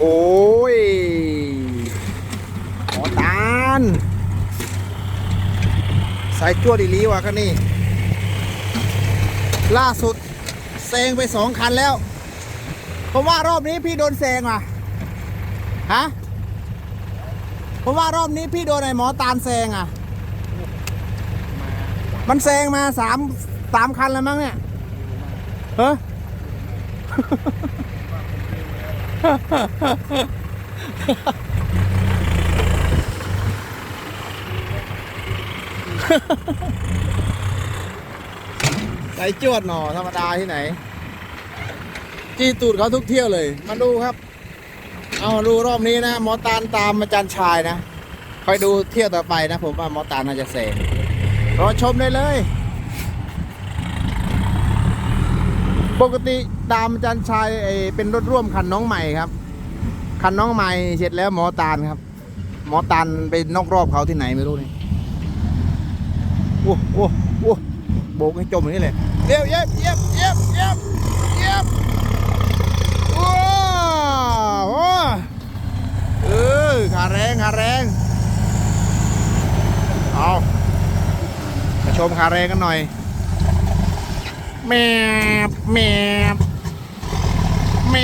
โอ้ยหมอตาลสายจวดอีลีว่ะคันนี้ ล่าสุดแซงไปสองคันแล้ว ผมว่ารอบนี้พี่โดนแซงว่ะ ฮะ ผมว่ารอบนี้พี่โดนไอ้หมอตาลแซงอะ มันแซงมาสามสามคันแล้วมั้งเนี่ย เฮ้อ ใจจวดหนอธรรมดาที่ไหน จี้ตูดเขาทุกเที่ยวเลย มาดูครับ เอาดูรอบนี้นะหมอตาลตามอาจารย์ชายนะคอยดูเที่ยวต่อไปนะ ผมว่าหมอตาลน่าจะเสงรอชมได้เลย ปกติ ตามอาจารย์ชายเป็นรถร่วมคันน้องใหม่ครับ คันน้องใหม่เสร็จแล้วหมอตาลครับ หมอตาลไปนอกรอบเขาที่ไหนไม่รู้นี่โอ้โอ้โอ้โบกให้จมอย่างนี้เลยเร็วเย็บเย็บเย็บเย็บเย็บว้โอ้เออขาแรงขาแรงเอามาชมขาแรงกันหน่อยแมบแมบ แม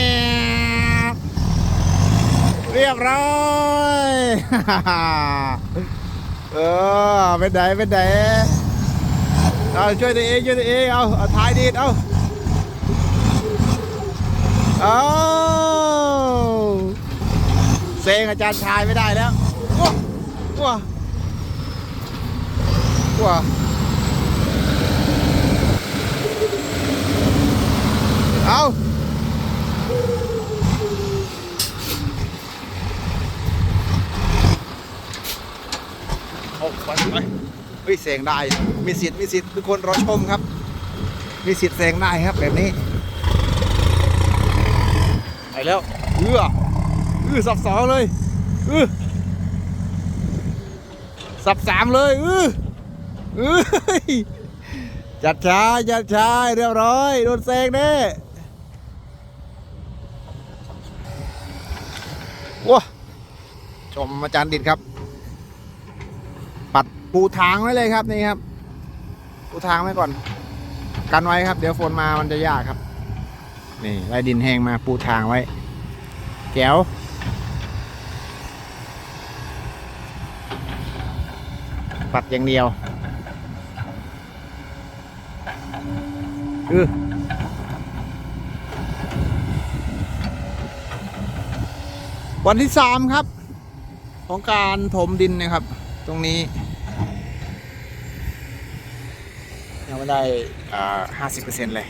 เรียบร้อยเออเป็นไดเป็นไดเอาช่วยตัวเองช่วยตัวเองเอาเอาท้ายดีดเอาเอาเซงอาจารย์ชายไม่ได้แล้วว้าว้าว้าเอาโอ้ไปไปเฮ้ยเสียงได้มีสิทธิ์มีสิทธิ์ทุกคนรอชมครับ มีสิทธิ์เสียงได้ครับแบบนี้ไปแล้วเอื้อเอื้อสับสองเลยเอื้อสับสามเลยเอื้อเอื้อจัดช้าจัดช้าเรียบร้อยโดนแซงแน่ว้าชมอาจารย์ดิดครับ ปูทางไว้เลยครับนี่ครับ ปูทางไว้ก่อน กันไว้ครับ เดี๋ยวฝนมามันจะยากครับ นี่ไล่ดินแห้งมาปูทางไว้ แก้วปัดอย่างเดียวเออวันที่สามครับ ของการถมดินนะครับ ตรงนี้ยัง ไม่ได้ห้าสิบเปอร์เซ็นต์เลย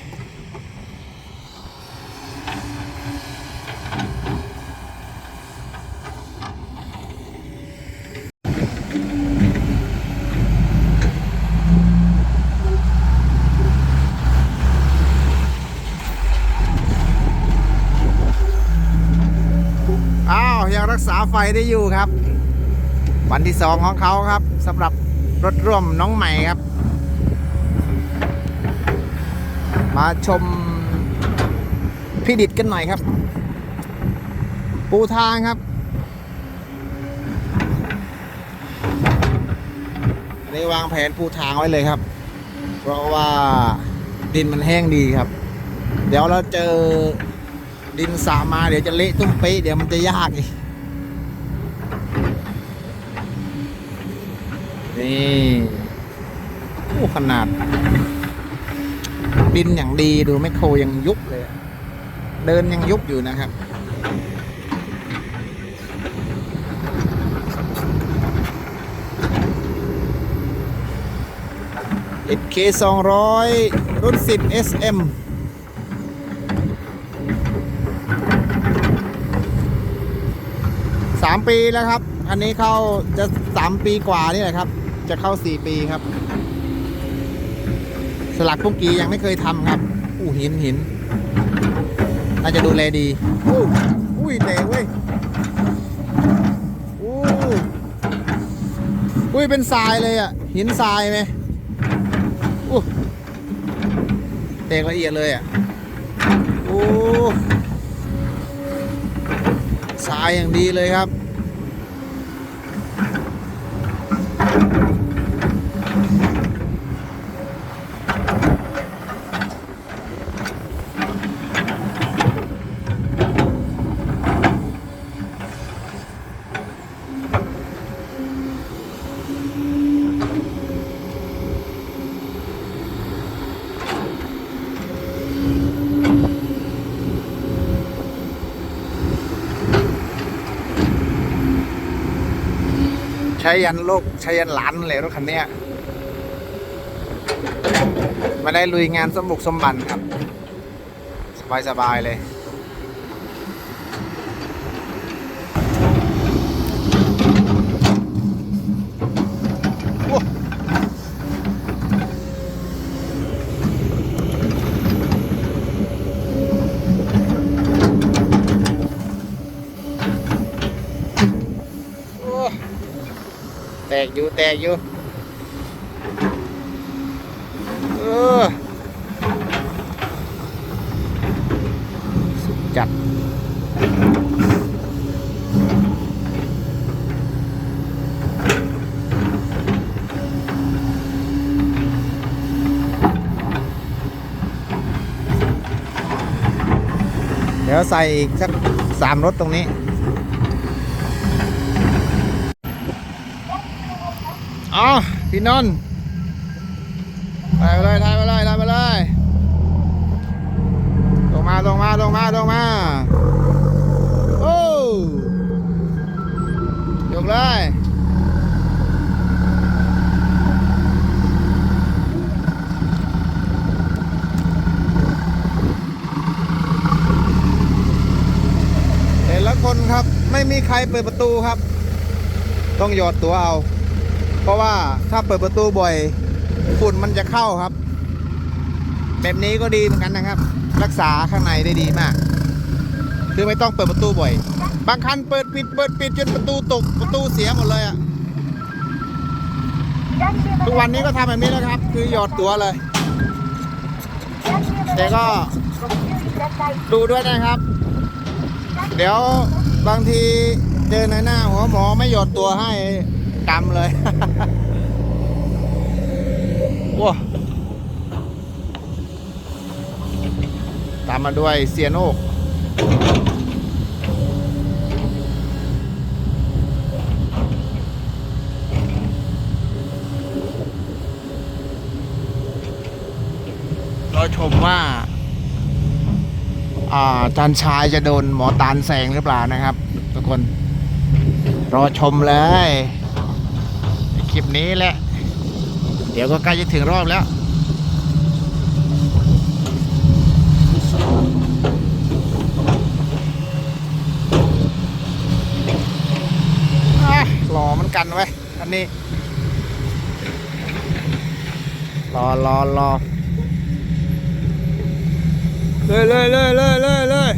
อ้าวยังรักษาไฟได้อยู่ครับ วันที่สองของเขาครับสำหรับรถร่วมน้องใหม่ครับ มาชมพี่ดิดกันหน่อยครับ ปูทางครับอันนี้วางแผนปูทางไว้เลยครับ เพราะว่าดินมันแห้งดีครับ เดี๋ยวเราเจอดินสามาเดี๋ยวจะเละตุ้มเป๊ะเดี๋ยวมันจะยากอีกนี่โอ้ขนาด ดินอย่างดีดูแมคโครยังยุบเลย เดินยังยุบอยู่นะครับ SK 200 รุ่น 10 SM สามปีแล้วครับ อันนี้เข้าจะสามปีกว่านี่แหละครับ จะเข้าสี่ปีครับ สลักปุ้งกียังไม่เคยทำครับ อู้หินหินน่าจะดูแลดีอู้อุ้ยเตะเว้ยอู้อุ้ยเป็นทรายเลยอะ หินทรายไหมอู้เตะละเอียดเลยอะโอ้สายอย่างดีเลยครับ ใช้ยันโลกใช้ยันหลานเลยรถคันนี้มาได้ลุยงานสมบุกสมบันครับ สบาย ๆ เลย กอยู่แตกอยู่เออสุดจัดเดี๋ยวใส่อีกสักสามรถตรงนี้ อ๋อพี่นนท์ถ่ายไปเลยถ่ายไปเลยถ่ายไปเลยลงมาลงมาลงมาลงมาโอ้ยกเลยแต่ละคนครับไม่มีใครเปิดประตูครับ ต้องหยอดตัวเอา เพราะว่าถ้าเปิดประตูบ่อยฝุ่นมันจะเข้าครับ แบบนี้ก็ดีเหมือนกันนะครับ รักษาข้างในได้ดีมาก คือไม่ต้องเปิดประตูบ่อย บางคันเปิดปิดเปิดปิดจนประตูตกประตูเสียหมดเลยอะ่ะทุกวันนี้ก็ทำแบบนี้แล้วครับ คือหยอดตัวเลย แต่ก็ดูด้วยนะครับ เดี๋ยวบางทีเจอในหน้าหัวหมอไม่หยอดตัวให้ กำเลยว้าตามมาด้วยเซียโนกเราชมว่าอ่าจารย์ชายจะโดนหมอตาลแซงหรือเปล่านะครับ ทุกคน รอชมเลย คลิปนี้แหละ เดี๋ยวก็ใกล้จะถึงรอบแล้วอะรอมันกันไว้ยอันนี้ รอรอรอเลยเลยเลยเลยเลยเลย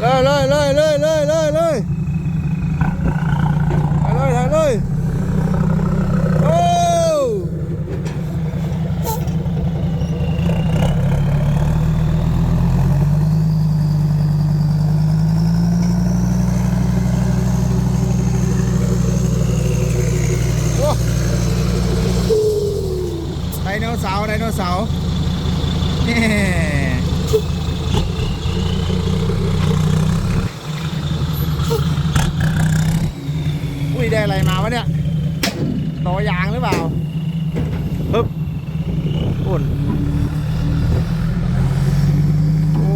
เลยเลยเลยเลยเลยเลยเลยถ่ายเลยถ่ายเลยโอ้โอ้ ไดโน เสาร์ไดโนเสาร์นี่อุ้ยได้อะไรมาวะเนี่ยต่อยางหรือเปล่าปึ๊บอุ่นโอ้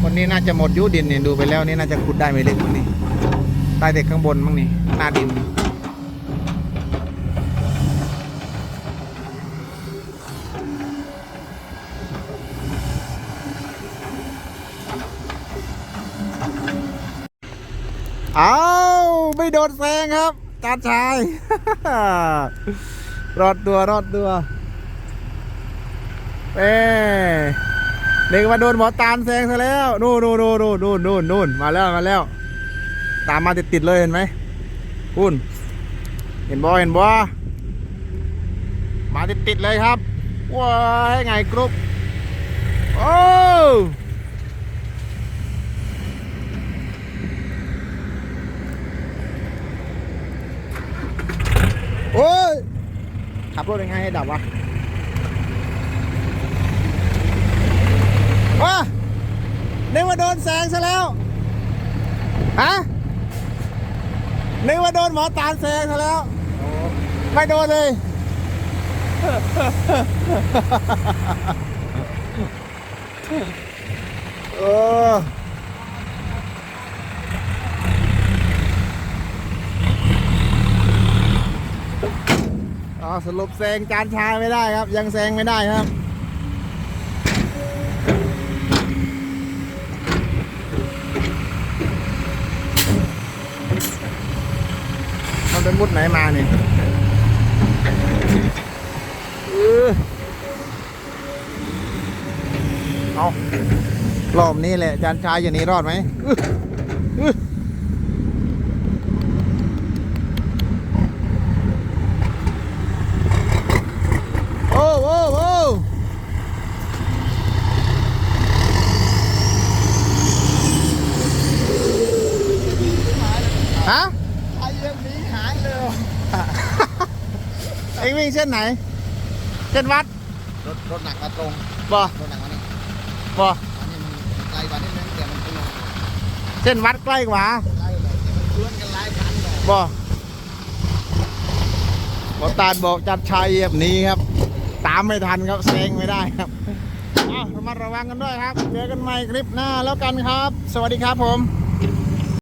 คนนี้น่าจะหมดยุดินเนี่ยดูไปแล้วนี่น่าจะขุดได้ไม่เล็กคนนี้ใต้เด็กข้างบนมั้งนี่หน้าดิน ไม่โดนแซงครับจานชาย รอดตัวรอดตัวเอ้เด็กมาโดนหมอตาลแซงซะแล้วนู่นนู่นนู่นนู่นนู่นนู่นมาแล้วมาแล้ว ตามมาติดติดเลยเห็นไหมคุณเห็นบอเห็นบอมาติดติดเลยครับว้ายไงกรุ๊ปโอ้ โอ้ย ขับรถยังไงให้ดับวะว้านึกว่าโดนแสงซะแล้วฮะนึกว่าโดนหมอตาลแซงซะแล้ว ไม่โดนเลย เออ อ๋อสรุปแซงจานชายไม่ได้ครับ ยังแซงไม่ได้ครับมันเป็นมุดไหนมาเนี่ยเออเอารอบนี้แหละจานชายอย่างนี้รอดไหมอื้ออื้อโอ้โอ้โอ้ฮะ ไอ้เรื่องนี้หายเลย เอ็งวิ่งเส้นไหน เส้นวัด รถรถหนักมาตรงบ่รถหนักมานี่บ่อันนี้มันไกลกว่านิดนึงแต่มันตรงเส้นวัดใกล้กว่าไกลเลยแต่มันเพื่อนกันหลายคันเลยบ่หมอตาลบอกจัดชายแบบนี้ครับ ตามไม่ทันครับแซงไม่ได้ครับอ้าวระมัดระวังกันด้วยครับเจอกันใหม่คลิปหน้าแล้วกันครับ สวัสดีครับผม